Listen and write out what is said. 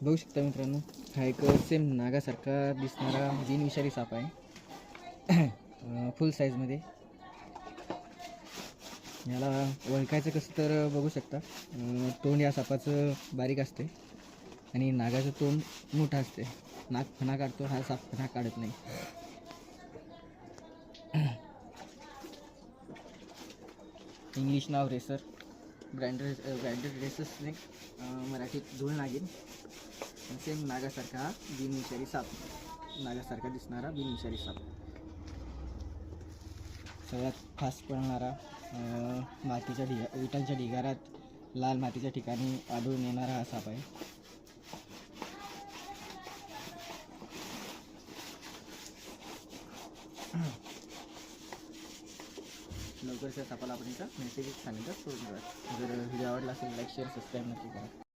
बघू शकता मित्रांनो हा एक सेम नागासारखा दिसणारा बिनविषारी साप आहे. फुल साईजमध्ये याला ओळखायचं कसं तर बघू शकता. तोंड या सापाचं बारीक असते आणि नागाचं तोंड मोठं असते. नाग फणा काढतो हा साप फणा काढत नाही. इंग्लिश नाव racer branded branded racer snake मराठीत धूळ नागिन. सेम नागासारखा हा बिनविषारी साप. नागासारखा दिसणारा बिनविषारी साप. सगळ्यात फास्ट पळणारा मातीच्या ढिगा विटांच्या ढिगारात लाल मातीच्या ठिकाणी आढळून येणारा हा साप आहे. लवकरच्या सापाला आपण इथं मेसेज सांगितलं. सोडून जर व्हिडिओ आवडला असेल लाईक शेअर सबस्क्राईब नक्की करा.